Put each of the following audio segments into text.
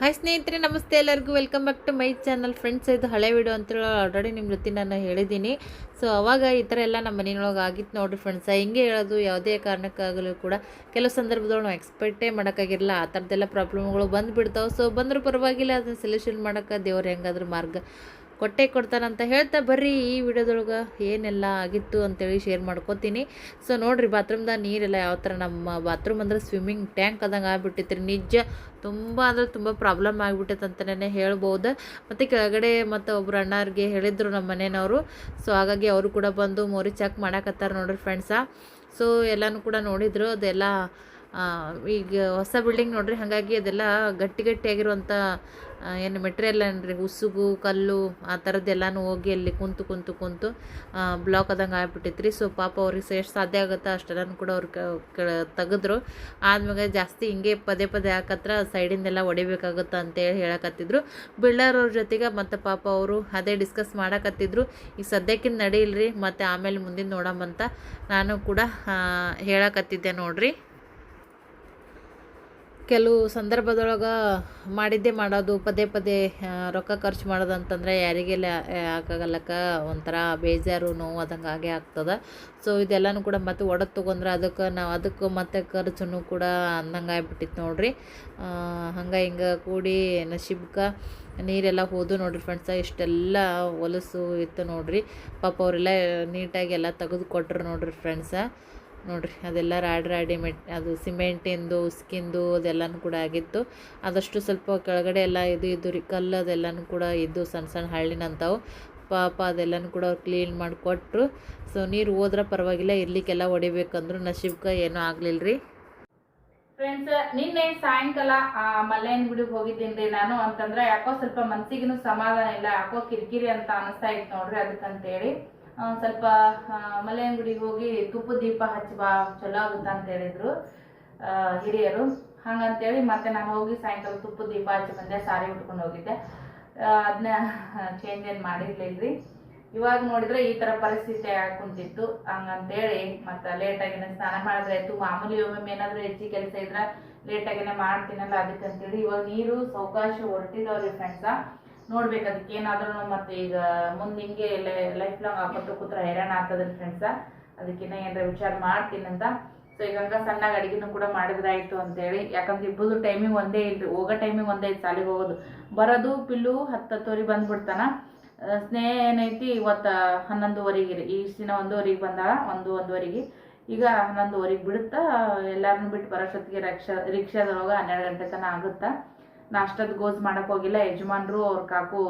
Hi ಸ್ನೇಹಿತರೆ, ನಮಸ್ತೆ ಎಲ್ಲರಿಗೂ. Welcome back to my channel friends ಇದು ಹಳೆ ವಿಡಿಯೋ ಅಂತೇಳಿ ಆಲ್ರೆಡಿ ನಿಮ್ಮ ಜೊತೆ ನಾನು ಹೇಳಿದ್ದೀನಿ. ಸೊ ಅವಾಗ ಈ ಥರ ಎಲ್ಲ ನಮ್ಮ ಮನೆಯೊಳಗೆ ಆಗಿತ್ತು ನೋಡಿರಿ ಫ್ರೆಂಡ್ಸ್ ಹಿಂಗೆ ಹೇಳೋದು ಯಾವುದೇ ಕಾರಣಕ್ಕಾಗಲೂ ಕೂಡ ಕೆಲವು ಸಂದರ್ಭದೊಳಗೆ ನಾವು ಎಕ್ಸ್ಪೆಕ್ಟೇ ಮಾಡೋಕ್ಕಾಗಿರಲ್ಲ. ಆ ಥರದ್ದೆಲ್ಲ ಪ್ರಾಬ್ಲಮ್ಗಳು ಬಂದುಬಿಡ್ತಾವೆ. ಸೊ ಬಂದರೂ ಪರವಾಗಿಲ್ಲ. ಅದನ್ನ ಸೊಲ್ಯೂಷನ್ ಮಾಡೋಕ್ಕೆ ದೇವ್ರು ಹೆಂಗಾದ್ರೂ ಮಾರ್ಗ ಕೊಟ್ಟೆ ಕೊಡ್ತಾನಂತ ಹೇಳ್ತಾ ಬರ್ರಿ ಈ ವಿಡಿಯೋದೊಳಗೆ ಏನೆಲ್ಲ ಆಗಿತ್ತು ಅಂತೇಳಿ ಶೇರ್ ಮಾಡ್ಕೋತೀನಿ. ಸೊ ನೋಡಿರಿ ಬಾತ್ರೂಮ್ದಾಗ ನೀರೆಲ್ಲ ಯಾವ ಥರ ನಮ್ಮ ಬಾತ್ರೂಮ್ ಅಂದ್ರೆ ಸ್ವಿಮ್ಮಿಂಗ್ ಟ್ಯಾಂಕ್ ಆದಂಗೆ ಆಗ್ಬಿಟ್ಟಿತ್ತು ನಿಜ ತುಂಬ ಅಂದರೆ ತುಂಬ ಪ್ರಾಬ್ಲಮ್ ಆಗಿಬಿಟ್ಟಿತ್ತು ಅಂತಲೇ ಹೇಳ್ಬೋದು. ಮತ್ತು ಕೆಳಗಡೆ ಮತ್ತು ಒಬ್ಬರು ಅಣ್ಣವ್ರಿಗೆ ಹೇಳಿದರು ನಮ್ಮ ಮನೆಯವರು. ಸೊ ಹಾಗಾಗಿ ಅವರು ಕೂಡ ಬಂದು ಮೋರಿ ಚೆಕ್ ಮಾಡಾಕತ್ತಾರೆ ನೋಡ್ರಿ ಫ್ರೆಂಡ್ಸ ಸೊ ಎಲ್ಲನೂ ಕೂಡ ನೋಡಿದರು, ಅದೆಲ್ಲ ಈಗ ಹೊಸ ಬಿಲ್ಡಿಂಗ್ ನೋಡ್ರಿ, ಹಾಗಾಗಿ ಅದೆಲ್ಲ ಗಟ್ಟಿ ಗಟ್ಟಿಯಾಗಿರುವಂಥ ಏನು ಮೆಟೀರಿಯಲ್ ಏನ್ರಿ? ಉಸುಗು, ಕಲ್ಲು, ಆ ಥರದ್ದೆಲ್ಲನೂ ಹೋಗಿ ಅಲ್ಲಿ ಕುಂತು ಕುಂತು ಕುಂತು ಬ್ಲಾಕ್ ಆದಂಗೆ ಆಗ್ಬಿಟ್ಟಿತ್ರಿ. ಸೊ ಪಾಪ ಅವ್ರಿಗೆ ಎಷ್ಟು ಸಾಧ್ಯ ಆಗುತ್ತೋ? ಅಷ್ಟೆಲ್ಲನೂ ಕೂಡ ಅವ್ರು ತೆಗೆದ್ರು. ಆದ್ಮೇಲೆ ಜಾಸ್ತಿ ಹಿಂಗೆ ಪದೇ ಪದೇ ಹಾಕತ್ರ ಸೈಡಿಂದೆಲ್ಲ ಹೊಡಿಬೇಕಾಗುತ್ತೆ ಅಂತೇಳಿ ಹೇಳಕತ್ತಿದ್ರು. ಬಿಲ್ಡರ್ ಅವ್ರ ಜೊತೆಗೆ ಮತ್ತು ಪಾಪ ಅವರು ಅದೇ ಡಿಸ್ಕಸ್ ಮಾಡಕತ್ತಿದ್ರು. ಈಗ ಸದ್ಯಕ್ಕಿಂತ ನಡೀಲ್ರಿ, ಮತ್ತು ಆಮೇಲೆ ಮುಂದಿನ ಅಂತ ನಾನು ಕೂಡ ಹೇಳಕತ್ತಿದ್ದೆ ನೋಡ್ರಿ. ಕೆಲವು ಸಂದರ್ಭದೊಳಗೆ ಮಾಡಿದ್ದೇ ಮಾಡೋದು, ಪದೇ ಪದೇ ರೊಕ್ಕ ಖರ್ಚು ಮಾಡೋದು ಅಂತಂದರೆ ಯಾರಿಗೆಲ್ಲ ಹಾಕಾಗಲ್ಲಕ್ಕ ಒಂಥರ ಬೇಜಾರು ನೋವು ಅದಂಗೆ ಆಗೇ ಆಗ್ತದೆ. ಸೊ ಇದೆಲ್ಲನೂ ಕೂಡ ಮತ್ತೆ ಒಡೆದು ತೊಗೊಂಡ್ರೆ ಅದಕ್ಕೆ ನಾವು ಅದಕ್ಕೆ ಮತ್ತೆ ಖರ್ಚುನು ಕೂಡ ಅಂದಂಗೆ ಆಗ್ಬಿಟ್ಟಿತ್ತು ನೋಡ್ರಿ. ಹಂಗೆ ಹಿಂಗೆ ಕೂಡಿ ನಶಿಬ್ಕ ನೀರೆಲ್ಲ ಹೋದು ನೋಡ್ರಿ ಫ್ರೆಂಡ್ಸ ಇಷ್ಟೆಲ್ಲ ಹೊಲಸು ಇತ್ತು ನೋಡ್ರಿ. ಪಾಪ ಅವರೆಲ್ಲ ನೀಟಾಗಿ ಎಲ್ಲ ತೆಗೆದು ಕೊಟ್ರು ನೋಡ್ರಿ ಫ್ರೆಂಡ್ಸ ನೋಡ್ರಿ, ಅದೆಲ್ಲ ರಾಡ್ ರಾಡಿ ಮೆಟ್, ಅದು ಸಿಮೆಂಟಿಂದು, ಉಸ್ಕಿಂದು, ಅದೆಲ್ಲನೂ ಕೂಡ ಆಗಿತ್ತು. ಆದಷ್ಟು ಸ್ವಲ್ಪ ಕೆಳಗಡೆ ಎಲ್ಲ ಇದು ಇದು ರೀ, ಕಲ್ಲು ಅದೆಲ್ಲನೂ ಕೂಡ ಇದ್ದು ಸಣ್ಣ ಸಣ್ಣ ಹಳ್ಳಿನಂಥವು ಪಾಪ ಅದೆಲ್ಲನೂ ಕೂಡ ಅವ್ರು ಕ್ಲೀನ್ ಮಾಡಿಕೊಟ್ರು. ಸೊ, ನೀರು ಹೋದ್ರೆ ಪರವಾಗಿಲ್ಲ, ಇರ್ಲಿಕ್ಕೆಲ್ಲ ಹೊಡಿಬೇಕಂದ್ರು ನಶೀಬ್ಕ ಏನೂ ಆಗಲಿಲ್ಲ ರೀ. ಫ್ರೆಂಡ್ಸ್ ನಿನ್ನೆ ಸಾಯಂಕಾಲ, ಆ, ಮಲ್ಲೇನ್ ಗುಡಿಗೆ ಹೋಗಿದ್ದೀನಿ ನಾನು ಅಂತಂದ್ರೆ ಯಾಕೋ ಸ್ವಲ್ಪ ಮನ್ಸಿಗೂ ಸಮಾಧಾನ ಇಲ್ಲ, ಯಾಕೋ ಕಿರಿಕಿರಿ ಅಂತ ಅನಿಸ್ತಾ ಇತ್ತು ನೋಡ್ರಿ ಅದಕ್ಕಂತೇಳಿ. ಸ್ವಲ್ಪ ಮಲೆ ಗುಡಿಗೆ ಹೋಗಿ ತುಪ್ಪ ದೀಪ ಹಚ್ಚಿ ಬಾ, ಚಲೋ ಆಗುತ್ತ ಅಂತ ಹೇಳಿದ್ರು ಹಿರಿಯರು. ಹಂಗಂತೇಳಿ ಮತ್ತೆ ನಾನು ಹೋಗಿ ಸಾಯಂಕಾಲ ತುಪ್ಪ ದೀಪ ಹಚ್ಚಿ ಬಂದೆ, ಸಾರಿ ಉಟ್ಕೊಂಡು ಹೋಗಿದ್ದೆ. ಅದನ್ನ ಚೇಂಜ್ ಏನು ಮಾಡಿರ್ಲಿಲ್ರಿ. ಇವಾಗ ನೋಡಿದ್ರೆ ಈ ತರ ಪರಿಸ್ಥಿತಿ ಕುಂತಿತ್ತು ಹಂಗಂತೇಳಿ ಮತ್ತೆ ಲೇಟಾಗಿನ ಸ್ನಾನ ಮಾಡಿದ್ರೆ ಆಯ್ತು. ಮಾಮೂಲಿ ಒಮ್ಮೊಮ್ಮೆ ಏನಾದರೂ ಹೆಚ್ಚಿಗೆ ಕೆಲಸ ಇದ್ರೆ ಲೇಟಾಗಿನೇ ಮಾಡ್ತೀನಲ್ಲ ಅದಕ್ಕಂತೇಳಿ ಇವಾಗ ನೀರು ಸಾವಕಾಶ ಹೊರಟಿದವ್ರಿ ಫ್ರೆಂಡ್ಸ ನೋಡ್ಬೇಕು ಅದಕ್ಕೆ ಏನಾದ್ರೂ ಮತ್ತೆ ಈಗ ಮುಂದೆ ಹಿಂಗೆ ಲೈಫ್ ಲಾಂಗ್ ಹಾಕೊಟ್ಟು ಕೂತ್ರ ಹೈರಾಣ ಆಗ್ತದ್ರಿ ಫ್ರೆಂಡ್ಸ ಅದಕ್ಕಿನ್ನ ಏನಾರ ವಿಚಾರ ಮಾಡ್ತೀನಂತ ಸೊ ಈಗ ಹಂಗ ಸಣ್ಣ ಅಡಿಗೆನೂ ಕೂಡ ಮಾಡಿದ್ರಾಯ್ತು ಅಂತೇಳಿ. ಯಾಕಂದ್ರೆ ಇಬ್ಬರು ಟೈಮಿಂಗ್ ಒಂದೇ ಇಲ್ರಿ. ಹೋಗೋ ಟೈಮಿಂಗ್ ಒಂದೇ ಐತಿ ಸಾಲಿಗೆ ಹೋಗೋದು. ಬರೋದು ಪಿಲ್ಲು ಹತ್ತು ಬಂದ್ಬಿಡ್ತಾನ. ಸ್ನೇಹ ಏನೈತಿ ಇವತ್ತು ಹನ್ನೊಂದುವರೆಗೆ ರೀ ಈ ದಿನ ಒಂದೂವರೆಗೆ ಬಂದಾಳ, ಒಂದು ಒಂದುವರೆಗೆ. ಈಗ ಹನ್ನೊಂದುವರೆಗೆ ಬಿಡುತ್ತಾ ಎಲ್ಲರನ್ನೂ ಬಿಟ್ಟು ಬರೋಷ್ಟೊತ್ತಿಗೆ ರಿಕ್ಷಾ ರಿಕ್ಷಾದೊಳಗೆ ಹನ್ನೆರಡು ಗಂಟೆ ತನಕ ಆಗುತ್ತಾ? ನಾಷ್ಟದ ಗೋಸ್ ಮಾಡಕ್ ಹೋಗಿಲ್ಲ. ಯಜಮಾನ್ರು ಅವ್ರ ಕಾಕು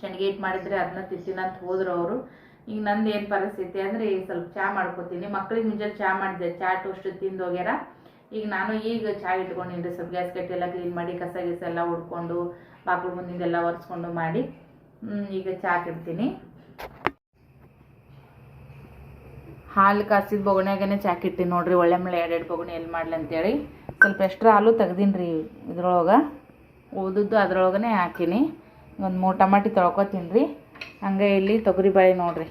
ಶೆಣ್ಗೆ ಇಟ್ಟು ಮಾಡಿದ್ರೆ ಅದನ್ನ ತಿಂತೀನಂತ ಹೋದ್ರು ಅವರು. ಈಗ ನಂದು ಏನು ಪರಿಸ್ಥಿತಿ ಅಂದ್ರೆ ಈಗ ಸ್ವಲ್ಪ ಚಾ ಮಾಡ್ಕೊತೀನಿ. ಮಕ್ಳಿಗೆ ಮುಂಜಾನೆ ಚಾ ಮಾಡಿದೆ. ಚಾ ಟೋಸ್ಟ್ ತಿಂದು ಹೋಗ್ಯಾರ. ಈಗ ನಾನು ಈಗ ಚಾ ಇಟ್ಕೊಂಡಿನ್ರಿ. ಸ್ವಲ್ಪ ಗ್ಯಾಸ್ ಕಟ್ಟಿ ಎಲ್ಲ ಕ್ಲೀನ್ ಮಾಡಿ ಕಸ ಗಿಸ ಎಲ್ಲ ಹುಡ್ಕೊಂಡು ಮುಂದಿಂದ ಮುಂದಿಂದೆಲ್ಲ ಒರೆಸ್ಕೊಂಡು ಮಾಡಿ ಈಗ ಚಾ ಇಡ್ತೀನಿ ಹಾಲು ಕಾಸಿದ ಬೊಗಣೆಗೇನೆ ಚಾಕ್ ಇಟ್ಟಿನಿ ನೋಡ್ರಿ. ಒಳ್ಳೆ ಮಳೆ ಎರಡೆರಡು ಬೊಗಣೆ ಎಲ್ಲಿ ಮಾಡ್ಲಿ ಅಂತೇಳಿ. ಸ್ವಲ್ಪ ಎಕ್ಸ್ಟ್ರಾ ಹಾಲು ತೆಗ್ದೀನಿ ರೀ ಇದ್ರೊಳಗೆ. ಉಳಿದದ್ದು ಅದ್ರೊಳಗನೆ ಹಾಕೀನಿ. ಒಂದು ಮೂರು ಟಮಾಟಿ ತೊಳ್ಕೊತೀನಿ ರೀ. ಹಂಗೆ ಇಲ್ಲಿ ತೊಗರಿಬೇಳೆ ನೋಡ್ರಿ.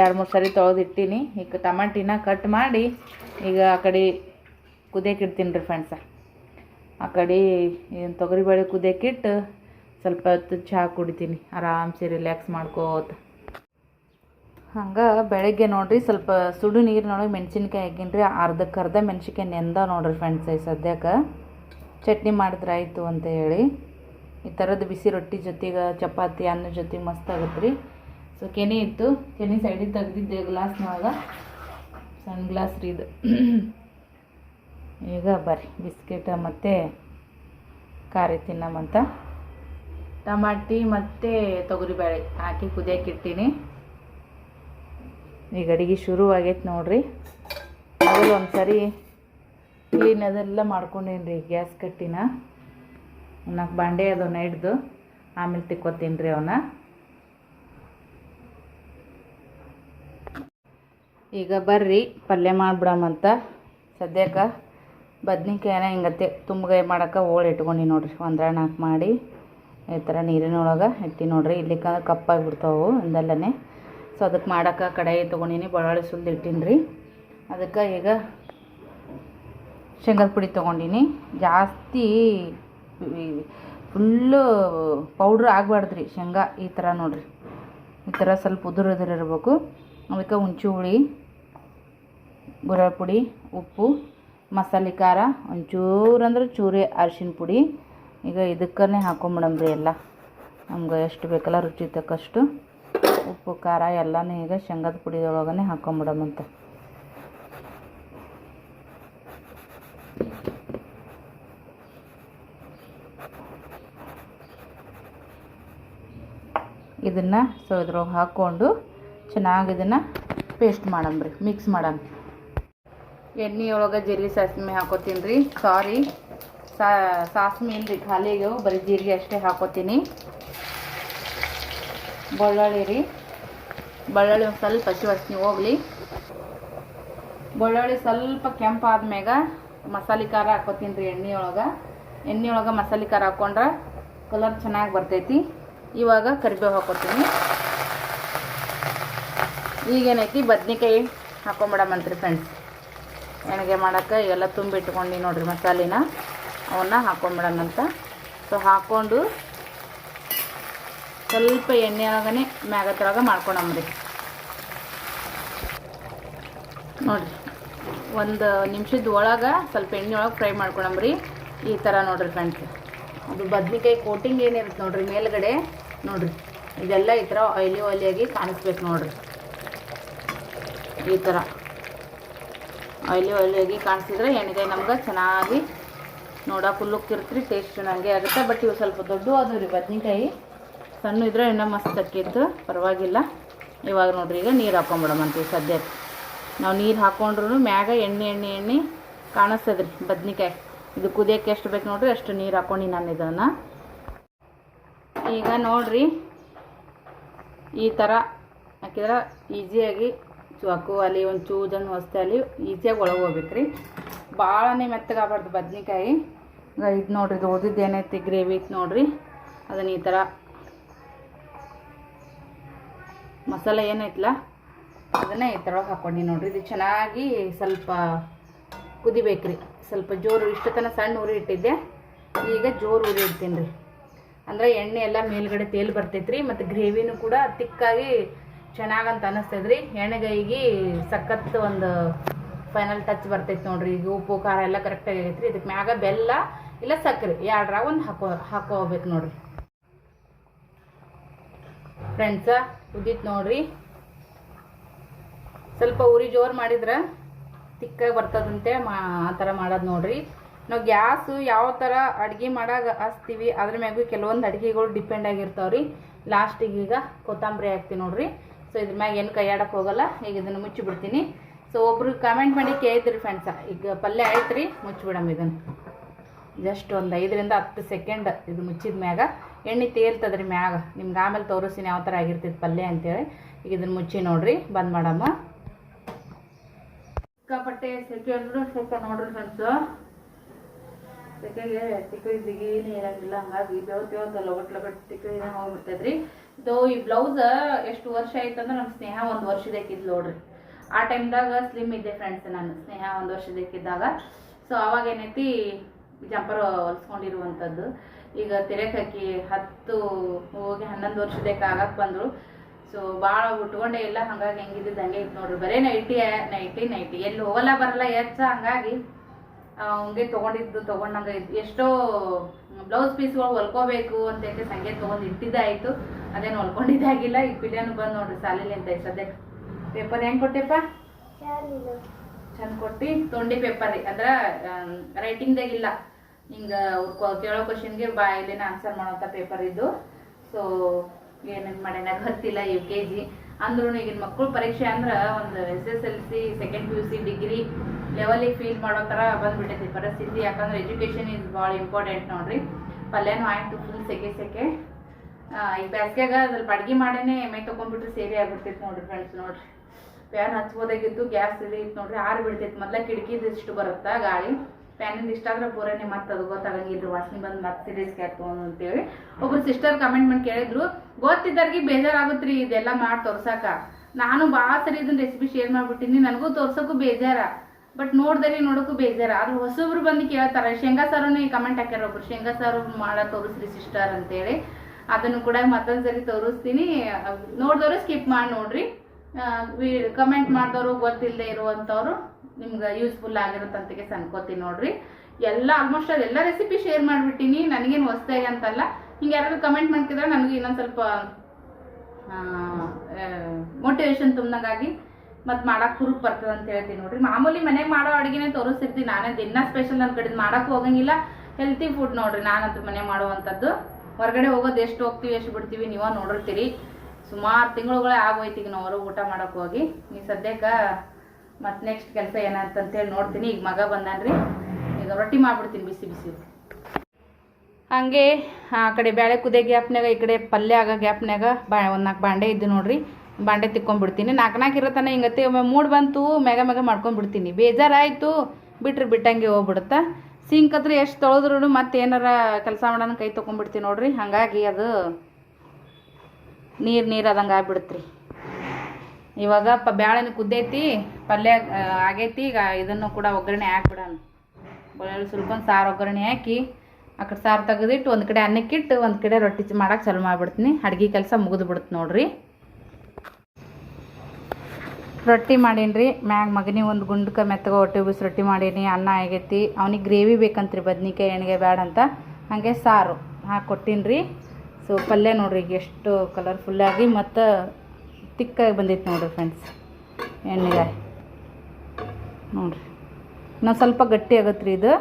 ಎರಡು ಮೂರು ಸರಿ ತೊಳೆದಿಟ್ಟೀನಿ. ಈಗ ಟಮಾಟಿನ ಕಟ್ ಮಾಡಿ ಈಗ ಆ ಕಡೆ ಕುದಿಯಕ್ಕಿಡ್ತೀನಿ ರೀ ಫ್ರೆಂಡ್ಸ ಆ ಕಡೆ ಏನು ತೊಗರಿಬೇಳೆ ಕುದಿಯಕ್ಕಿಟ್ಟು ಸ್ವಲ್ಪ ಹೊತ್ತು ಚಹಾ ಕುಡಿತೀನಿ. ಆರಾಮ್ಸೆ ರಿಲ್ಯಾಕ್ಸ್ ಮಾಡ್ಕೋತ. ಹಂಗೆ ಬೆಳಗ್ಗೆ ನೋಡ್ರಿ ಸ್ವಲ್ಪ ಸುಡು ನೀರಿನೊಳಗೆ ಮೆಣಸಿನ್ಕಾಯಿ ಹಾಕಿನ್ರಿ ಅರ್ಧಕ್ಕೆ ಅರ್ಧ ಮೆಣಸಿನ್ಕಾಯಿ ನೆಂದ ನೋಡ್ರಿ ಫ್ರೆಂಡ್ಸ್ ಸದ್ಯಕ್ಕೆ ಚಟ್ನಿ ಮಾಡಿದ್ರೆ ಆಯಿತು ಅಂತ ಹೇಳಿ. ಈ ಥರದ್ದು ಬಿಸಿ ರೊಟ್ಟಿ ಜೊತೆಗೆ ಚಪಾತಿ, ಅನ್ನ ಜೊತೆಗೆ ಮಸ್ತ್ ಆಗುತ್ತೆ ರೀ ಸೊ ಕೆನೆ ಇತ್ತು. ಕೆನೆ ಸೈಡಿಗೆ ತೆಗ್ದಿದ್ದೆ ಗ್ಲಾಸ್ನೊಳಗ ಸಣ್ಣ ಗ್ಲಾಸ್ ರೀ ಇದು. ಈಗ ಬರ್ರಿ, ಬಿಸ್ಕೆಟ್ ಮತ್ತು ಖಾರಿ ತಿನ್ನಮಂತ ಟಮಾಟಿ ಮತ್ತು ತೊಗರಿಬೇಳೆ ಹಾಕಿ ಕುದಿಯೋಕೆ ಇಟ್ಟೀನಿ. ಈಗ ಅಡುಗೆ ಶುರುವಾಗೈತೆ ನೋಡ್ರಿ. ಮೊದಲು ಒಂದು ಸರಿ ಕ್ಲೀನ್ ಅದೆಲ್ಲ ಮಾಡ್ಕೊಂಡೇನಿ ರೀ ಗ್ಯಾಸ್ ಕಟ್ಟಿನ. ನಾಲ್ಕು ಬಾಂಡೆ ಅದನ್ನ ಹಿಡ್ದು ಆಮೇಲೆ ತಿಕ್ಕೋತೀನಿ ರೀ ಅವನ್ನ ಈಗ ಬರ್ರಿ, ಪಲ್ಯ ಮಾಡಿಬಿಡಮಂತ ಸದ್ಯಕ್ಕೆ ಬದ್ನಿಕಾಯಿನ ಹಿಂಗತ್ತೆ ತುಂಬಗಾಯಿ ಮಾಡಕ್ಕೆ ಹೋಳು ಇಟ್ಕೊಂಡು ನೋಡ್ರಿ ಒಂದ್ರ ನಾಲ್ಕು ಮಾಡಿ. ಈ ಥರ ನೀರಿನೊಳಗೆ ಇಟ್ಟು ನೋಡ್ರಿ ಕಪ್ಪಾಗಿ ಬಿಡ್ತಾವು ಒಂದಲ್ಲೇ ಸೊ ಅದಕ್ಕೆ ಮಾಡಕ್ಕೆ ಕಡಾಯಿ ತೊಗೊಂಡಿನಿ ಬಳ್ಳಾಳಿ ಸುಲ್ದು ಇಟ್ಟೀನಿ ರೀ ಅದಕ್ಕೆ ಈಗ ಶೇಂಗದ ಪುಡಿ ತೊಗೊಂಡಿನಿ. ಜಾಸ್ತಿ ಫುಲ್ಲು ಪೌಡ್ರ್ ಆಗಬಾರ್ದ್ರಿ ಶೇಂಗಾ ಈ ಥರ ನೋಡಿರಿ. ಈ ಥರ ಸ್ವಲ್ಪ ಉದುರು ಉದುರು ಇರಬೇಕು. ಅದಕ್ಕೆ ಹುಂಚು ಹುಳಿ ಗುರಳ್ ಪುಡಿ ಉಪ್ಪು, ಮಸಾಲೆ ಖಾರ, ಒಂಚೂರು ಅಂದ್ರೆ ಚೂರಿ ಅರಿಶಿನ ಪುಡಿ. ಈಗ ಇದಕ್ಕೇ ಹಾಕೊಂಬಿಡಮ್ರಿ ಎಲ್ಲ. ನಮ್ಗೆ ಎಷ್ಟು ಬೇಕಲ್ಲ ರುಚಿ ತಕ್ಕಷ್ಟು. ಉಪ್ಪು, ಖಾರ ಎಲ್ಲನೂ ಈಗ ಶೇಂಗದ ಪುಡಿಯೊಳಗನೆ ಹಾಕೊಂಬಿಡಮಂತ ಇದನ್ನು ಸೊ ಇದ್ರೊಳಗೆ ಹಾಕ್ಕೊಂಡು ಚೆನ್ನಾಗಿ ಇದನ್ನು ಪೇಸ್ಟ್ ಮಾಡಮ್ರಿ ಮಿಕ್ಸ್ ಮಾಡಮ್ ಎಣ್ಣೆ ಒಳಗೆ ಜೀರಿಗೆ, ಸಾಸ್ಮಿ ಹಾಕೋತೀನಿ ರೀ ಸಾರಿ ಸಾಸ್ಮಿ ಇಲ್ರಿ ಖಾಲಿಗೆ ಬರೀ ಜೀರಿಗೆ ಅಷ್ಟೇ ಹಾಕೋತೀನಿ. ಬೆಳ್ಳುಳ್ಳಿ ರೀ. ಬೆಳ್ಳುಳ್ಳಿ ಒಂದು ಸ್ವಲ್ಪ ಹಸಿ ವಾಸನೆ ಹೋಗ್ಲಿ. ಬೆಳ್ಳುಳ್ಳಿ ಸ್ವಲ್ಪ ಕೆಂಪು ಮ್ಯಾಗ ಮಸಾಲೆ ಖಾರ ಹಾಕೋತೀನಿ ರೀ ಎಣ್ಣೆ ಒಳಗೆ. ಎಣ್ಣೆ ಒಳಗೆ ಮಸಾಲೆ ಖಾರ ಹಾಕ್ಕೊಂಡ್ರೆ ಕಲರ್ ಚೆನ್ನಾಗಿ ಬರ್ತೈತಿ. ಇವಾಗ ಕರಿಬೇವು ಹಾಕೋತೀನಿ. ಈಗೇನೈತಿ ಬದ್ನೆಕಾಯಿ ಹಾಕೊಂಬಿಡಮಂತ್ರಿ ಫ್ರೆಂಡ್ಸ್ ಎಣ್ಣೆಗೆ ಮಾಡೋಕ್ಕೆ ಎಲ್ಲ ತುಂಬಿಟ್ಕೊಂಡು ನೋಡಿರಿ ಮಸಾಲಿನ. ಅವನ್ನ ಹಾಕೊಂಬಿಡೋಣಂತ. ಸೊ ಹಾಕ್ಕೊಂಡು ಸ್ವಲ್ಪ ಎಣ್ಣೆ ಒಳಗನೆ ಮ್ಯಾಗತ್ರೊಳಗೆ ಮಾಡ್ಕೊಳಮ್ರಿ ನೋಡ್ರಿ, ಒಂದು ನಿಮಿಷದ ಒಳಗೆ ಸ್ವಲ್ಪ ಎಣ್ಣೆ ಒಳಗೆ ಫ್ರೈ ಮಾಡ್ಕೊಳಮ್ರಿ ಈ ಥರ ನೋಡ್ರಿ ಫ್ರೆಂಡ್ಸ್, ಅದು ಬದ್ನಿಕಾಯಿ ಕೋಟಿಂಗ್ ಏನಿರುತ್ತೆ ನೋಡ್ರಿ ಮೇಲ್ಗಡೆ. ನೋಡ್ರಿ, ಇದೆಲ್ಲ ಈ ಥರ ಆಯ್ಲಿ ಆಯ್ಲಿಯಾಗಿ ಕಾಣಿಸ್ಬೇಕು ನೋಡ್ರಿ. ಈ ಥರ ಆಯ್ಲಿ ಆಯ್ಲಿಯಾಗಿ ಕಾಣಿಸಿದ್ರೆ ಎಣ್ಣೆಗಾಯಿ ನಮ್ಗೆ ಚೆನ್ನಾಗಿ ನೋಡಕ್ಕೆ ಲುಕ್ ಇರ್ತೀರಿ ಟೇಸ್ಟ್ ನನಗೆ ಆಗುತ್ತೆ. ಬಟ್ ಇವು ಸ್ವಲ್ಪ ದೊಡ್ಡ ಅದು ರೀ ಬದ್ನಿಕಾಯಿ. ಸಣ್ಣ ಇದ್ರೆ ಇನ್ನೂ ಮಸ್ತ್ ಅಕ್ಕಿತ್ತು ಪರವಾಗಿಲ್ಲ. ಇವಾಗ ನೋಡ್ರಿ ಈಗ ನೀರು ಹಾಕೊಂಬಿಡಮಂತೀವಿ ಸದ್ಯಕ್ಕೆ. ನಾವು ನೀರು ಹಾಕೊಂಡ್ರು ಮ್ಯಾಗ ಎಣ್ಣೆ ಎಣ್ಣೆ ಎಣ್ಣೆ ಕಾಣಿಸ್ತದ್ರಿ ಬದ್ನಿಕಾಯಿ. ಇದು ಕುದಿಯೋಕ್ಕೆ ಎಷ್ಟು ಬೇಕು ನೋಡ್ರಿ ಅಷ್ಟು ನೀರು ಹಾಕೊಂಡು ನಾನು ಇದನ್ನು. ಈಗ ನೋಡ್ರಿ ಈ ಥರ ಹಾಕಿದ್ರೆ ಈಸಿಯಾಗಿ ಚಾಕು ಅಲ್ಲಿ ಒಂದು ಚೂಜನ್ನು ಹೊಸ್ತೆ ಅಲ್ಲಿ ಈಸಿಯಾಗಿ ಒಳಗೆ ಹೋಗ್ಬೇಕು ರೀ ಭಾಳನೇ ಮೆತ್ತಗಾಗಬಾರ್ದು ಬದ್ನಿಕಾಯಿ. ಇದು ನೋಡ್ರಿ ಇದು ಓದಿದ್ದೇನೈತಿ ಏನೈತಿ ಗ್ರೇವಿ ಇತ್ತು ನೋಡ್ರಿ. ಅದನ್ನು ಈ ಥರ ಮಸಾಲೆ ಏನೈತಲ್ಲ ಅದನ್ನೇ ಥರ ಹಾಕ್ಕೊಂಡು ನೋಡ್ರಿ. ಇದು ಚೆನ್ನಾಗಿ ಸ್ವಲ್ಪ ಕುದಿಬೇಕ್ರಿ. ಸ್ವಲ್ಪ ಜೋರು, ಇಷ್ಟು ತನಕ ಸಣ್ಣ ಉರಿ ಇಟ್ಟಿದ್ದೆ. ಈಗ ಜೋರು ಉರಿ ಇಡ್ತೀನಿ ರೀ ಅಂದರೆ ಎಣ್ಣೆ ಎಲ್ಲ ಮೇಲ್ಗಡೆ ತೇಲ್ ಬರ್ತೈತ್ರಿ, ಮತ್ತು ಗ್ರೇವಿನೂ ಕೂಡ ತಿಕ್ಕಾಗಿ ಚೆನ್ನಾಗಂತ ಅನ್ನಿಸ್ತೈತ್ರಿ ಎಣ್ಣೆಗಾಯಿಗೆ ಸಖತ್ ಒಂದು ಫೈನಲ್ ಟಚ್ ಬರ್ತೈತೆ ನೋಡ್ರಿ. ಈಗ ಉಪ್ಪು, ಖಾರ ಎಲ್ಲ ಕರೆಕ್ಟಾಗಿ ಆಗೈತ್ರಿ. ಇದಕ್ಕೆ ಮ್ಯಾಗ ಬೆಲ್ಲ ಇಲ್ಲ ಸಕ್ಕರೆ ಎರಡ್ರಾಗ ಒಂದು ಹಾಕೋ, ಹಾಕೋಬೇಕು ನೋಡ್ರಿ. ಫ್ರೆಂಡ್ಸ ಕುದೀತ್ ನೋಡ್ರಿ. ಸ್ವಲ್ಪ ಉರಿ ಜೋರು ಮಾಡಿದ್ರೆ ತಿಕ್ಕಾಗಿ ಬರ್ತದಂತೆ ಮಾ ಆ ಥರ ಮಾಡೋದು ನೋಡ್ರಿ. ನಾವು ಗ್ಯಾಸು ಯಾವ ಥರ ಅಡುಗೆ ಮಾಡಾಗ ಹಚ್ತೀವಿ, ಅದ್ರ ಮ್ಯಾಗೂ ಕೆಲವೊಂದು ಅಡುಗೆಗಳು ಡಿಪೆಂಡ್ ಆಗಿರ್ತಾವ್ರಿ. ಲಾಸ್ಟಿಗೆ ಈಗ ಕೊತ್ತಂಬರಿ ಹಾಕ್ತೀನಿ ನೋಡ್ರಿ. ಸೊ ಇದ್ರ ಮ್ಯಾಗ ಏನು ಕೈಯಾಡಕ್ಕೆ ಹೋಗಲ್ಲ, ಈಗ ಇದನ್ನು ಮುಚ್ಚಿಬಿಡ್ತೀನಿ. ಸೊ ಒಬ್ರು ಕಮೆಂಟ್ ಮಾಡಿ ಕೇಳಿದ್ರಿ ಫ್ರೆಂಡ್ಸ ಈಗ ಪಲ್ಯ ಆಯ್ತು ರೀ ಮುಚ್ಚಿಬಿಡಮ್ ಇದನ್ನು. ಜಸ್ಟ್ ಒಂದು ಐದರಿಂದ ಹತ್ತು ಸೆಕೆಂಡ್ ಇದು ಮುಚ್ಚಿದ ಮ್ಯಾಗ ಎಣ್ಣೆ ತೇಲ್ತದ್ರಿ ಮ್ಯಾಗ. ನಿಮ್ಗೆ ಆಮೇಲೆ ತೋರಿಸ್ತೀನಿ ಯಾವ ಥರ ಆಗಿರ್ತೈತೆ ಪಲ್ಯ ಅಂತೇಳಿ. ಈಗ ಇದನ್ನು ಮುಚ್ಚಿ ನೋಡ್ರಿ, ಬಂದ್ ಮಾಡಮ್ಮ. ಸಿಕ್ಕಾಪಟ್ಟೆ ಸೆಕೆ ಅಂದ್ರೆ ಸೆಕೆ ನೋಡ್ರಿ ಫ್ರೆಂಡ್ಸು ಸೆಕೆಗೆ ತಿಕ್ಕಿ ಬಿಗಿನೇ ಇರಂಗಿಲ್ಲ. ಹಂಗಾಗಿ ಬೆವತ್ ಬೆವತ್ ಲೊಗಟ್ ಲೊಗಟ್ ಹೋಗ್ಬಿಡ್ತೈತೆ ಹೋಗ್ಬಿಡ್ತೈತ್ರಿ. ಇದು ಈ ಬ್ಲೌಸ್ ಎಷ್ಟು ವರ್ಷ ಆಯ್ತಂದ್ರೆ ನಮ್ಮ ಸ್ನೇಹ ಒಂದು ವರ್ಷದಕ್ಕಿದ್ ನೋಡ್ರಿ. ಆ ಟೈಮ್ದಾಗ ಸ್ಲಿಮ್ ಇದ್ದೆ ಫ್ರೆಂಡ್ಸ್ ನಾನು. ಸ್ನೇಹ ಒಂದು ವರ್ಷದಕ್ಕಿದ್ದಾಗ. ಸೊ ಅವಾಗ ಏನೈತಿ ಜಂಪರ್ ಹೊಲಿಸ್ಕೊಂಡಿರುವಂಥದ್ದು ಈಗ ತೆರೆಕ್ ಹಾಕಿ ಹತ್ತು ಹೋಗಿ ಹನ್ನೊಂದು ವರ್ಷದಕ್ಕೆ ಆಗಕ್ಕೆ ಬಂದರು. ಸೊ ಭಾಳ ಉಟ್ಕೊಂಡೇ ಇಲ್ಲ ಹಂಗಾಗಿ ಹೆಂಗಿದ್ದು ಹಂಗೆ ಇತ್ತು ನೋಡ್ರಿ. ಬರೀ ನೈಟಿ ನೈಟಿ ನೈಟಿ ಎಲ್ಲಿ ಹೋಗಲ್ಲ ಬರಲ್ಲ ಹೆಚ್ಚ ಹಂಗಾಗಿ ಹಂಗೆ ತೊಗೊಂಡಿದ್ದು ತೊಗೊಂಡಂಗೆ ಇತ್ತು ಎಷ್ಟೋ ಬ್ಲೌಸ್ ಪೀಸ್ಗಳು ಹೊಲ್ಕೋಬೇಕು ಅಂತ ಹೇಳಿ ಸಂಗೆ ತೊಗೊಂಡು ಇಟ್ಟಿದ್ದಾಯಿತು. ಅದೇನು ಹೊಲ್ಕೊಂಡಿದ್ದಾಗಿಲ್ಲ ಈಗ ಪಿಲಿಯನ್ನು ಬಂದು ನೋಡ್ರಿ ಸಾಲಿಲಿ ಅಂತ ಸದ್ಯಕ್ಕೆ. ಪೇಪರ್ ಹೆಂಗೆ ಕೊಟ್ಟೆಪ್ಪ? ಚಂದ ಕೊಟ್ಟು ತೊಂಡಿ ಪೇಪರ್ ಅಂದ್ರೆ ರೈಟಿಂಗ್ದಾಗಿಲ್ಲ ಹಿಂಗೆ ಅವ್ರು ಕೇಳೋ ಕ್ವಶನ್ಗೆ ಬಾಯಲ್ಲಿನ ಆನ್ಸರ್ ಮಾಡೋಂಥ ಪೇಪರ್ ಇದು ಸೊ ಏನೇನು ಮಾಡ್ಯಾನ ಗೊತ್ತಿಲ್ಲ ಯು ಕೆ ಜಿ ಅಂದ್ರೂ ಈಗಿನ ಮಕ್ಕಳು ಪರೀಕ್ಷೆ ಅಂದ್ರೆ ಒಂದು S S L C second P U C degree ಲೆವೆಲಿಗೆ feel ಮಾಡೋ ಥರ ಬಂದ್ಬಿಟ್ಟೈತಿ ಪರಿಸ್ಥಿತಿ. ಯಾಕಂದ್ರೆ ಎಜುಕೇಷನ್ ಇಸ್ ಭಾಳ ಇಂಪಾರ್ಟೆಂಟ್ ನೋಡ್ರಿ. ಪಲ್ಯನೂ ಆಯ್ತು ಫುಲ್ ಸೆಕೆ ಸೆಕೆ. ಈಗ ಬ್ಯಾಸ್ಗ್ಯಾಗ ಸ್ವಲ್ಪ ಅಡ್ಗೆ ಮಾಡೇನೆ ಮೈ ತಗೊಂಡ್ಬಿಟ್ರೆ ಸೇರಿ ಆಗ್ಬಿಡ್ತೈತಿ ನೋಡ್ರಿ ಫ್ರೆಂಡ್ಸ್ ನೋಡ್ರಿ. ಫ್ಯಾನ್ ಹಚ್ಬೋದಾಗಿತ್ತು ಗ್ಯಾಸ್ ಇದೆ ಇತ್ತು ನೋಡ್ರಿ, ಆರು ಬಿಡ್ತೈತಿ ಮೊದ್ಲ ಕಿಟಕಿದು ಇಷ್ಟು ಬರುತ್ತಾ ಗಾಳಿ. ಫ್ಯಾನಿಂದ ಇಷ್ಟಾದ್ರೆ ಬೋರೇನೆ ಮತ್ತೆ ಅದು ಗೊತ್ತಾಗಂಗಿಲ್ಲ ವಾಸನೆ ಬಂದು ಮತ್ತೆ ಸೀರಿಯಸ್ ಆಯ್ತು ಅಂತೇಳಿ. ಒಬ್ರು ಸಿಸ್ಟರ್ ಕಮೆಂಟ್ ಮಾಡಿ ಕೇಳಿದ್ರು ಗೊತ್ತಿದ್ದವ್ರಿಗೆ ಬೇಜಾರಾಗುತ್ತ್ರಿ ಇದೆಲ್ಲ ಮಾಡಿ ತೋರ್ಸಾಕ. ನಾನು ಭಾಳ ಸರಿ ಇದನ್ನ ರೆಸಿಪಿ ಶೇರ್ ಮಾಡ್ಬಿಟ್ಟಿನಿ, ನನಗೂ ತೋರ್ಸೋಕ್ಕೂ ಬೇಜಾರ. ಬಟ್ ನೋಡ್ದಲ್ಲಿ ನೋಡೋಕ್ಕೂ ಬೇಜಾರ. ಆದ್ರೆ ಹೊಸಬ್ರು ಬಂದು ಕೇಳ್ತಾರೆ, ಶೇಂಗಾ ಸಾರುನು ಕಮೆಂಟ್ ಹಾಕ್ಯಾರ ಒಬ್ರು. ಶೇಂಗಾ ಸಾರು ಮಾಡ ತೋರಿಸ್ರಿ ಸಿಸ್ಟರ್ ಅಂತೇಳಿ. ಅದನ್ನು ಕೂಡ ಮತ್ತೊಂದು ಸರಿ ತೋರಿಸ್ತೀನಿ. ನೋಡಿದವರು ಸ್ಕಿಪ್ ಮಾಡಿ ನೋಡ್ರಿ. ಕಮೆಂಟ್ ಮಾಡಿದವರು ಗೊತ್ತಿಲ್ಲದೆ ಇರುವಂಥವ್ರು ನಿಮ್ಗೆ ಯೂಸ್ಫುಲ್ ಆಗಿರುತ್ತಂತಗೆ ಅನ್ಕೋತೀನಿ ನೋಡ್ರಿ. ಎಲ್ಲ ಆಲ್ಮೋಸ್ಟ್ ಎಲ್ಲ ರೆಸಿಪಿ ಶೇರ್ ಮಾಡಿಬಿಟ್ಟಿನಿ, ನನಗೇನು ಹೊಸ್ದಾಗಿ ಅಂತಲ್ಲ. ಹಿಂಗೆ ಯಾರಾದ್ರು ಕಮೆಂಟ್ ಮಾಡ್ತಿದ್ರೆ ನನಗೆ ಇನ್ನೊಂದು ಸ್ವಲ್ಪ ಮೋಟಿವೇಶನ್ ತುಂಬ್ದಂಗಾಗಿ ಮತ್ತು ಮಾಡಕ್ಕೆ ಹುರುಪ್ ಬರ್ತದೆ ಅಂತ ಹೇಳ್ತೀನಿ ನೋಡ್ರಿ. ಮಾಮೂಲಿ ಮನೆಗೆ ಮಾಡೋ ಅಡುಗೆನೇ ತೋರಿಸಿರ್ತೀನಿ. ನಾನೇ ದಿನ ಸ್ಪೆಷಲ್ ನನ್ನ ಕಡೆ ಮಾಡಕ್ಕೆ ಹೋಗಂಗಿಲ್ಲ. ಹೆಲ್ತಿ ಫುಡ್ ನೋಡ್ರಿ, ನಾನಂತೂ ಮನೆ ಮಾಡುವಂಥದ್ದು. ಹೊರಗಡೆ ಹೋಗೋದು ಎಷ್ಟು ಹೋಗ್ತೀವಿ, ಎಷ್ಟು ಬಿಡ್ತೀವಿ, ನೀವ ನೋಡಿರ್ತೀರಿ. ಸುಮಾರು ತಿಂಗಳುಗಳೇ ಆಗೋಯ್ತು ಈಗ ನಾವು ಊಟ ಮಾಡೋಕ್ಕೆ ಹೋಗಿ. ಈ ಸದ್ಯಕ್ಕೆ ಮತ್ತು ನೆಕ್ಸ್ಟ್ ಕೆಲಸ ಏನಂತಂತೇಳಿ ನೋಡ್ತೀನಿ. ಈಗ ಮಗ ಬಂದಾನ್ರಿ. ಈಗ ರೊಟ್ಟಿ ಮಾಡ್ಬಿಡ್ತೀನಿ ಬಿಸಿ ಬಿಸಿ. ಹಂಗೆ ಆ ಕಡೆ ಬೇಳೆ ಕುದೆ ಗ್ಯಾಪ್ನಾಗ ಈ ಕಡೆ ಪಲ್ಯ ಆಗೋ ಗ್ಯಾಪ್ನಾಗ ಬಾ ಒಂದು ನಾಲ್ಕು ಬಾಂಡೆ ಇದ್ದು ನೋಡ್ರಿ. ಬಾಂಡೆ ತಿಕ್ಕೊಂಡ್ಬಿಡ್ತೀನಿ ನಾಲ್ಕು ನಾಲ್ಕು ಇರತ್ತಾನೆ ಹಿಂಗತ್ತೆ. ಒಮ್ಮೆ ಮೂಡ್ ಬಂತು ಮೆಗ ಮೆಗ ಮಾಡ್ಕೊಂಡ್ಬಿಡ್ತೀನಿ ಬೇಜಾರಾಯಿತು, ಬಿಟ್ರೆ ಬಿಟ್ಟಂಗೆ ಹೋಗ್ಬಿಡುತ್ತಾ. ಸಿಂಕ್ ಹತ್ರ ಎಷ್ಟು ತೊಳೆದ್ರು ಮತ್ತೆ ಏನಾರ ಕೆಲಸ ಮಾಡೋಣ ಕೈ ತೊಗೊಂಡ್ಬಿಡ್ತೀನಿ ನೋಡ್ರಿ. ಹಾಗಾಗಿ ಅದು ನೀರು ನೀರು ಆದಂಗೆ ಆಗ್ಬಿಡುತ್ತೆ ಇವಾಗ ಪ ಬ್ಯಾಳೆನ ಕುದ್ದೈತಿ, ಪಲ್ಯ ಆಗೈತಿ, ಈಗ ಇದನ್ನು ಕೂಡ ಒಗ್ಗರಣೆ ಹಾಕ್ಬಿಡೋಣ. ಬೆಳ್ಳುಳ್ಳಿ ಸ್ವಲ್ಪ ಸಾರು ಒಗ್ಗರಣೆ ಹಾಕಿ, ಆ ಕಡೆ ಸಾರು ತೆಗೆದಿಟ್ಟು ಒಂದು ಕಡೆ ಅನ್ನಕ್ಕಿಟ್ಟು ಒಂದು ಕಡೆ ರೊಟ್ಟಿ ಮಾಡಕ್ಕೆ ಚಾಲು ಮಾಡಿಬಿಡ್ತೀನಿ. ಅಡ್ಗೆ ಕೆಲಸ ಮುಗಿದು ಬಿಡುತ್ತೆ ನೋಡ್ರಿ. ರೊಟ್ಟಿ ಮಾಡೀನಿ ಮ್ಯಾಗ ಮಗನಿಗೆ ಒಂದು ಗುಂಡ್ಕ ಮೆತ್ತಗ ಹೊಟ್ಟೆ ಬಿಸಿ ರೊಟ್ಟಿ ಮಾಡೀನಿ, ಅನ್ನ ಆಗೈತಿ. ಅವ್ನಿಗೆ ಗ್ರೇವಿ ಬೇಕಂತ್ರಿ, ಬದ್ನಿಕಾಯಿ ಎಣ್ಣೆಗೆ ಬೇಡ ಅಂತ. ಹಾಗೆ ಸಾರು ಹಾಕಿ ಕೊಟ್ಟೀನಿ ರೀ ಸೊ ಪಲ್ಯ ನೋಡ್ರಿ, ಈಗ ಎಷ್ಟು ಕಲರ್ಫುಲ್ಲಾಗಿ ಮತ್ತು ತಿಕ್ಕಾಗಿ ಬಂದೈತೆ ನೋಡಿರಿ ಫ್ರೆಂಡ್ಸ್ ಎಣ್ಣೆಗಾಯಿ. ನೋಡ್ರಿ. ಇನ್ನೊಂದು ಸ್ವಲ್ಪ ಗಟ್ಟಿ ಆಗತ್ತೆ ರೀ ಇದು.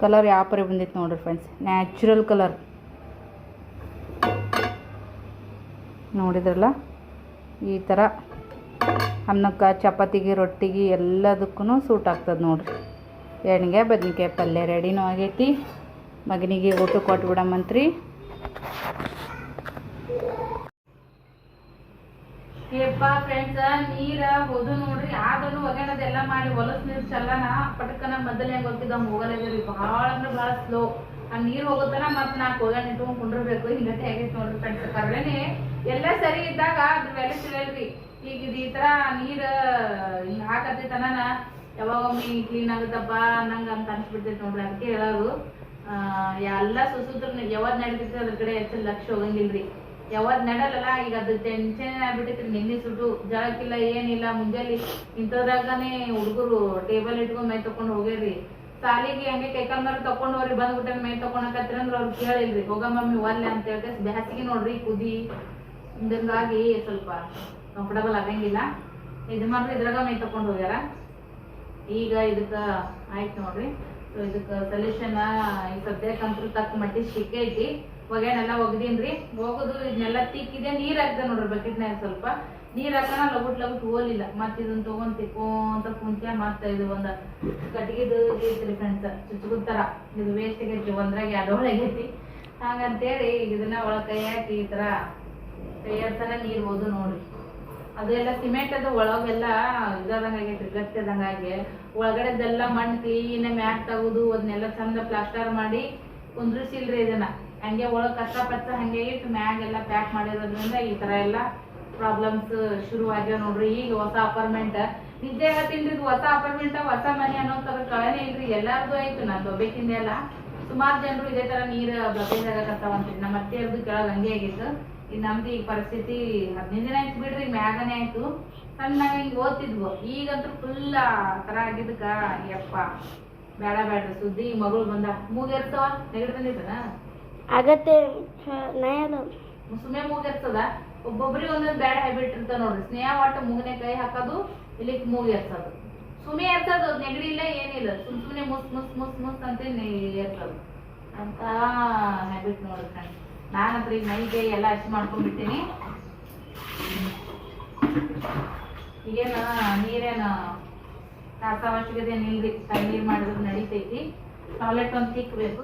ಕಲರ್ ಯಾವ ಪರಿ ಬಂದೈತೆ ನೋಡ್ರಿ ಫ್ರೆಂಡ್ಸ್ ನ್ಯಾಚುರಲ್ ಕಲರ್ ನೋಡಿದ್ರಲ್ಲ? ಈ ಥರ ಅನ್ನಕ್ಕೆ, ಚಪಾತಿಗೆ, ರೊಟ್ಟಿಗೆ ಎಲ್ಲದಕ್ಕೂ ಸೂಟ್ ಆಗ್ತದೆ ನೋಡ್ರಿ. ಎಣ್ಣೆಗೆ ಬದ್ನಿಕಾಯಿ ಪಲ್ಯ ರೆಡಿನೂ ಆಗೈತಿ. ಮಗನಿಗೆ ಊಟ ಕೊಟ್ಟು ಏಪ್ಪ ಫ್ರೆಂಡ್ಸ್ ನೀರ ಹೋದು ನೋಡ್ರಿ ಆದ್ರೂ ಎಲ್ಲಾ ಮಾಡಿ ಹೊಲಸ್ ನೀರ್ ಚಲ್ಲನ ಪಟಕನ ಮೊದಲೇ ಹೆಂಗ್ ಹೋಗ್ತಿದ್ದಂಗ ಹೋಗಲ್ಲ ಬಹಳ ಅಂದ್ರೆ ಬಹಳ ಸ್ಲೋ ಆ ನೀರ್ ಹೋಗೋತನ ಮತ್ ನಾಲ್ಕು ಒಗ್ಯಾನ ಇಟ್ಕೊಂಡ್ ಕುಂಡಿರ್ಬೇಕು. ಹಿಂಗತೆ ಆಗೈತೆ ನೋಡ್ರಿ ಫ್ರೆಂಡ್ಸ್ ಕರ್ಲೇನೆ ಎಲ್ಲ ಸರಿ ಇದ್ದಾಗ ಅದ್ರ ಬೆಲೆ ಸಿಗಲ್ರಿ ಈಗ ಇದು ಈ ತರ ನೀರ್ ಹಿಂಗ್ ಹಾಕತ್ತೈತನ ಯಾವಾಗೊಮ್ಮೆ ಕ್ಲೀನ್ ಆಗುತ್ತಪ್ಪ ನಂಗೆ ಅಂತ ಅನ್ಸ್ಬಿಡ್ತೈತಿ ನೋಡ್ರಿ ಅದಕ್ಕೆ ಆ, ಎಲ್ಲ ಸುಸೂತ್ರ ಯಾವಾಗ ನಡೀತೈತಿ ಅದ್ರ ಕಡೆ ಹೆಚ್ಚು ಲಕ್ಷ ಹೋಗಂಗಿಲ್ರಿ. ಯಾವತ್ ನಡಲ್ಲ ಈಗ ಅದು ಟೆನ್ಷನ್ ಆಗ್ಬಿಟ್ಟಿತ್ತು ನಿನ್ನೆ ಸುಟ್ಟು ಜಳಕ್ಕಿಲ್ಲ ಏನಿಲ್ಲ. ಮುಂಜಾನೆ ಇಂಥದ್ರಾಗನೇ ಹುಡುಗರು ಟೇಬಲ್ ಇಟ್ಕೊಂಡ್ ಮೈ ತಕೊಂಡ್ ಹೋಗ್ಯಾರಿ ಸಾಲಿಗೆ ಹಂಗೆ ಕೈಕಾಲ್ ಮೇಲೆ ತಕೊಂಡ್ ಹೋಗ್ರಿ. ಬಂದ್ಬಿಟ್ಟ ಮೈ ತಕೊಂಡಕತ್ರಿ ಅಂದ್ರೆ ಅವ್ರು ಕೇಳಿಲ್ರಿ. ಹೋಗ ಮಮ್ಮಿ, ಒಲ್ಲೆ ಅಂತ ಹೇಳ್ಕೆ ಬ್ಯಾಸಿಗೆ ನೋಡ್ರಿ, ಕುದಿ. ಹಿಂಗಾಗಿ ಸ್ವಲ್ಪ ಕಂಫರ್ಟಬಲ್ ಆಗಂಗಿಲ್ಲ. ಇದು ಮಾಡ್ರಿ, ಇದ್ರಾಗ ಮೈ ತಕೊಂಡ್ ಹೋಗ್ಯಾರ. ಈಗ ಇದಕ್ಕ ಆಯ್ತು ನೋಡ್ರಿ. ಸೊ ಇದಕ್ಕ ಸೊಲ್ಯೂಷನ್ ಈ ಸದ್ಯಕ್ಕಂತೂ ತಕ್ಕ ಮಟ್ಟಿಗೆ ಶಿಕೆ ಐತಿ ಒಗ್ಯಾನೆಲ್ಲ ಒಗ್ದೀನ್ರಿ. ಹೋಗುದು ಇದನ್ನೆಲ್ಲ ತಿಕ್ಕಿದೆ, ನೀರ್ ಹಾಕ್ದೆ ನೋಡ್ರಿ ಬಕೆಟ್ನಾಗ ಸ್ವಲ್ಪ. ನೀರ್ ಹಾಕೋಣ ಲಗುಟ್ ಲಗುಟ್ ಹೋಲಿಲ್ಲ ಮತ್ತೆ ಇದನ್ನ ತಗೊಂಡ್ ತಿಕ್ಕೋಂತ ಕುಂತ್ಯ ಮತ್ತ ಇದು ಒಂದ ಕಟ್ಗಿದು ಐತ್ರಿ ಫ್ರೆಂಡ್ಸ್ ಚುಚ್ಗು ತರ. ಇದು ವೇಸ್ಟ್ ಆಗೈತಿ ಒಂದ್ರಾಗ ಎರಡು ಹಂಗಂತೇಳಿ ಈಗ ಇದನ್ನ ಒಳ ಕೈ ಹಾಕಿ ಈ ತರ ಕೈ ತರ ನೀರ್ ಹೋದು ನೋಡ್ರಿ. ಅದು ಎಲ್ಲ ಸಿಮೆಂಟ್ ಅದು ಒಳಗೆಲ್ಲ ಇದಾದಂಗ ಆಗೈತ್ರಿ, ಗಟ್ಟಿ ಆಗಿ. ಒಳಗಡೆದೆಲ್ಲ ಮಣ್ಣು ಕ್ಲೀನ್ ಮ್ಯಾಟ್ ತಗೋದು ಅದನ್ನೆಲ್ಲ ಚಂದ ಪ್ಲಾಸ್ಟರ್ ಮಾಡಿ ಕುಂದ್ರಿಸಿಲ್ರಿ ಇದನ್ನ. ಹಂಗೆ ಒಳಗೆ ಕತ್ತ ಪಚ್ಚ ಹಂಗೆ ಇಟ್ಟು ಮ್ಯಾಗೆಲ್ಲ ಪ್ಯಾಕ್ ಮಾಡಿರೋದ್ರಿಂದ ಈ ಥರ ಎಲ್ಲ ಪ್ರಾಬ್ಲಮ್ಸ್ ಶುರು ಆಗ್ಯಾವ ನೋಡ್ರಿ. ಈಗ ಹೊಸ ಅಪಾರ್ಟ್ಮೆಂಟ್ ನಿಜ ಹೇಳ್ತೀನಿ ಹೊಸ ಅಪಾರ್ಟ್ಮೆಂಟ್ ಹೊಸ ಮನೆ ಅನ್ನೋ ಥರ ಕಳನೆ ಇಲ್ರಿ. ಎಲ್ಲಾರ್ದು ಆಯ್ತು ನಾನು ಒಬ್ಬಾಕಿಂದ ಎಲ್ಲ ಸುಮಾರು ಜನರು ಇದೇ ತರ ನೀರು ಬ್ಲಾಕೇಜ್ ಆಗಕತ್ತಾವಂತ್ರಿ. ನಮ್ಮ ಅತ್ತೆಯರ್ದು ಕೆಳಗೆ ಹಂಗೆ ಆಗಿತ್ತು ಈಗ ನಮ್ದು ಈಗ ಪರಿಸ್ಥಿತಿ ಹದಿನೈದು ದಿನ ಆಯ್ತು ಬಿಡ್ರಿ, ಮ್ಯಾಗನೇ ಆಯ್ತು. ಸಣ್ಣಾಗ ಹಿಂಗೆ ಓದ್ತಿದ್ವು. ಈಗಂತೂ ಫುಲ್ ತರ ಆಗಿದ್ದಕ್ಕ, ಯಪ್ಪ. ಬೇಡ, ಬೇಡ್ರಿ. ಸುದ್ದಿ ಮಗಳು ಬಂದ ಮೂಗಿರ್ತವ ನೆಗಡಿ ಬಂದಿದ್ದನ ಆಗತ್ತೆ ನಯನ ಸುಮ್ಮನೆ ಮುಗಿರ್ತದ? ಒಬ್ಬೊಬ್ರಿಗೆ ಒಂದೊಂದು ಬ್ಯಾಡ್ ಹ್ಯಾಬಿಟ್ ಇರ್ತಾವ ನೋಡ್ರಿ. ಸ್ನೇಹ ಒಟ್ಟು ಮೂಗನೆ ಕೈ ಹಾಕೋದು ಇಲ್ಲಿ ಮೂಗಿ ಎರ್ಸೋದು. ಸುಮ್ಮನೆ ಇರ್ತದ ನೆಗಡಿ ಇಲ್ಲ ಏನಿಲ್ಲ ಸುಮ್ ಸುಮ್ಮನೆ ಮುಸ್ ಮುಸ್ ಮುಸ್ ಮುಸ್ ಅಂತ ಇರ್ತದ ಅಂತ ಹ್ಯಾಬಿಟ್ ನೋಡ್ರಿ ಫ್ರೆಂಡ್ಸ್ ನಾನಂತ್ರ ಈಗ ಮೈಗೆ ಎಲ್ಲ ಹಚ್ಚಿ ಮಾಡ್ಕೊಂಡ್ಬಿಟ್ಟಿನಿ ಈಗೇನ ನೀರೇನ ಕಾಸ ಅವಶ್ಯಕತೆ ತಣ್ಣೀರ್ ಮಾಡಿದ್ರೆ ನಡೀತೈತಿ. ಟಾಯ್ಲೆಟ್ ಒಂದು ತಿಕ್ಬೇಕು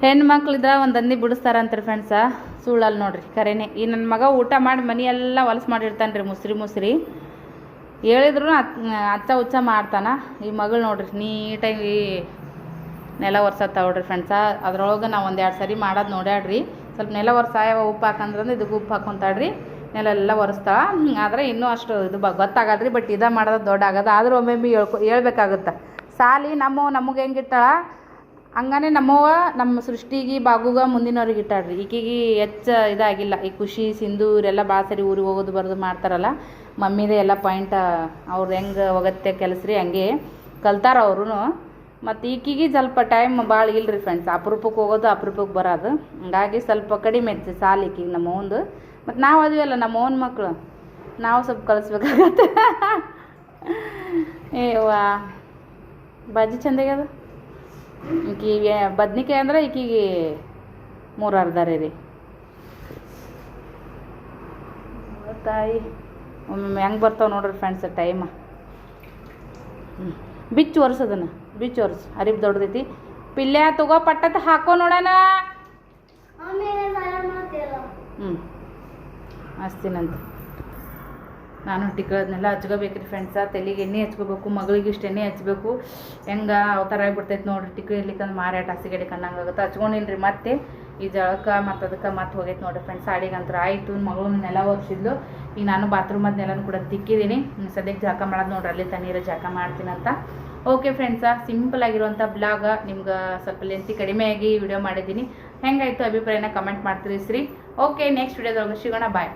ಹೆಣ್ಮಕ್ಳಿದ್ರ ಒಂದು ಅಂದಿ ಬಿಡಿಸ್ತಾರ ಅಂತಾರೆ ಫ್ರೆಂಡ್ಸ ಸುಳ್ಳಲ್ಲಿ ನೋಡ್ರಿ, ಕರೆನೆ. ಈ ನನ್ನ ಮಗ ಊಟ ಮಾಡಿ ಮನೆಯೆಲ್ಲ ಎಲ್ಲ ಹೊಲಸು ಮಾಡಿರ್ತಾನೆ ರೀ ಮುಸ್ರಿ. ಮುಸ್ರಿ ಹೇಳಿದ್ರು ಅಚ್ಚ ಉಚ್ಚ ಮಾಡ್ತಾನ. ಈ ಮಗಳು ನೋಡ್ರಿ, ನೀಟಾಗಿ ನೆಲ ಒರ್ಸತ್ತ ನೋಡ್ರಿ ಫ್ರೆಂಡ್ಸ ಅದ್ರೊಳಗೆ ನಾವು ಒಂದು ಎರಡು ಸರಿ ಮಾಡೋದು ನೋಡ್ಯಾಡ್ರಿ. ಸ್ವಲ್ಪ ನೆಲ ಒರ್ಸಾಯವ ಉಪ್ಪು ಹಾಕಂದ್ರಂದ್ರೆ ಇದಕ್ಕೆ ಉಪ್ಪು ಹಾಕೊಂತಾಳ್ರಿ. ನೆಲೆಲ್ಲ ಒರೆಸ್ತಾಳ. ಆದರೆ ಇನ್ನೂ ಅಷ್ಟು ಇದು ಬ ಗೊತ್ತಾಗದ್ರಿ ಬಟ್ ಇದ ಮಾಡೋದು ದೊಡ್ಡ ಆಗೋದು. ಆದರೂ ಒಮ್ಮೊಮ್ಮೆ ಹೇಳ್ಕೊ, ಹೇಳ್ಬೇಕಾಗುತ್ತೆ. ಸಾಲಿ ನಮ್ಮ ನಮಗೆ ಹೆಂಗಿಟ್ಟಾಳ ಹಂಗಾನೆ ನಮ್ಮವ್ವ ನಮ್ಮ ಸೃಷ್ಟಿಗೆ ಬಾಗುಗ ಮುಂದಿನವ್ರಿಗೆ ಇಟ್ಟಾಳ್ರಿ. ಈಕಿಗೆ ಹೆಚ್ಚು ಇದಾಗಿಲ್ಲ. ಈ ಖುಷಿ, ಸಿಂಧು ಇವರೆಲ್ಲ ಭಾಳ ಸರಿ ಊರಿಗೆ ಹೋಗೋದು ಬರೋದು ಮಾಡ್ತಾರಲ್ಲ. ಮಮ್ಮಿದೇ ಎಲ್ಲ ಪಾಯಿಂಟ್ ಅವ್ರು ಹೆಂಗೆ ಹೋಗತ್ತೆ ಕೆಲಸ ರೀ ಹಂಗೆ ಕಲ್ತಾರ ಅವರು ಮತ್ತು ಈಕಿಗೆ ಸ್ವಲ್ಪ ಟೈಮ್ ಭಾಳ ರೀ ಫ್ರೆಂಡ್ಸ್ ಅಪರೂಪಕ್ಕೆ ಹೋಗೋದು ಅಪರೂಪಕ್ಕೆ ಬರೋದು. ಹಂಗಾಗಿ ಸ್ವಲ್ಪ ಕಡಿಮೆ ಐತಿ ಸಾಲ ಈಕಿಗೆ ನಮ್ಮ ಅವಂದು ಮತ್ತು ನಾವು ಅಲ್ಲ ನಮ್ಮ ಓನ್ ಮಕ್ಕಳು ನಾವು ಸ್ವಲ್ಪ ಕಳಿಸ್ಬೇಕಾಗತ್ತೆ. ಏವಾ ಬಾಜಿ ಚಂದಾಗ್ಯದ ಈಕಿಗೆ ಬದ್ನಿಕಾಯಿ ಅಂದ್ರೆ ಈಕಿಗೆ ಮೂರು ಅರ್ಧ ರೀ. ತಾಯಿ ಒಮ್ಮೆ ಹೆಂಗೆ ಬರ್ತಾವೆ ನೋಡ್ರಿ ಫ್ರೆಂಡ್ಸ್ ಟೈಮ ಹ್ಞೂ ಬಿಚ್ಚು ಒರ್ಸದನ್ನ ಬಿಚ್ಚು ಒರ್ಸು. ಅರಿಬ್ ದೊಡ್ಡದೈತಿ. ಪಿಲ್ಲೆ ತಗೋ ಪಟ್ಟತ್ ಹಾಕೋ ನೋಡೋಣ. ಹ್ಞೂ ಹಚ್ತೀನಂತ ನಾನು ಟಿಕ್ಕಳದ್ನೆಲ್ಲ ಹಚ್ಕೋಬೇಕ್ರಿ ಫ್ರೆಂಡ್ಸ ತಲೆಗೆ ಎಣ್ಣೆ ಹಚ್ಕೋಬೇಕು, ಮಗಳಿಗೆ ಇಷ್ಟು ಎಣ್ಣೆ ಹಚ್ಬೇಕು. ಹೆಂಗೆ ಅವತಾರ ಆಗಿಬಿಡ್ತೈತೆ ನೋಡಿರಿ ಟಿಕ್ಕ ಇರ್ಲಿಕ್ಕಂದ್ರೆ ಮಾರಾಟ ಹಸಿಗಡೆ ಕಣ್ಣಂಗೆ ಆಗುತ್ತೆ. ಹಚ್ಕೊಂಡಿಲ್ರಿ ಮತ್ತೆ ಈ ಜಳಕ ಮತ್ತು ಅದಕ್ಕೆ ಮತ್ತೆ ಹೋಗೈತೆ ನೋಡಿರಿ ಫ್ರೆಂಡ್ಸ್ ಸಾಡಿಗಂತ್ರ ಆಯಿತು ಮಗಳು ನೆಲ ಒರೆಸಿದ್ಲು. ಈಗ ನಾನು ಬಾತ್ರೂಮ್ ಅದನ್ನೆಲ್ಲನೂ ಕೂಡ ತಿಕ್ಕಿದ್ದೀನಿ ಸದ್ಯಕ್ಕೆ ಜಳಕ ಮಾಡೋದು ನೋಡ್ರಿ, ಅಲ್ಲಿ ತಣ್ಣೀರು ಜಳಕ ಮಾಡ್ತೀನಂತ ಓಕೆ ಫ್ರೆಂಡ್ಸ ಸಿಂಪಲ್ ಆಗಿರುವಂಥ ಬ್ಲಾಗ ನಿಮ್ಗೆ ಸ್ವಲ್ಪ ಲೆಂತಿ ಕಡಿಮೆಯಾಗಿ ವಿಡಿಯೋ ಮಾಡಿದ್ದೀನಿ. ಹೆಂಗಾಯಿತು ಅಭಿಪ್ರಾಯನ ಕಮೆಂಟ್ ಮಾಡ್ತೀರಿ ಓಕೆ ನೆಕ್ಸ್ಟ್ ವಿಡಿಯೋದೊಳಗೆ ಸಿಗೋಣ. ಬಾಯ್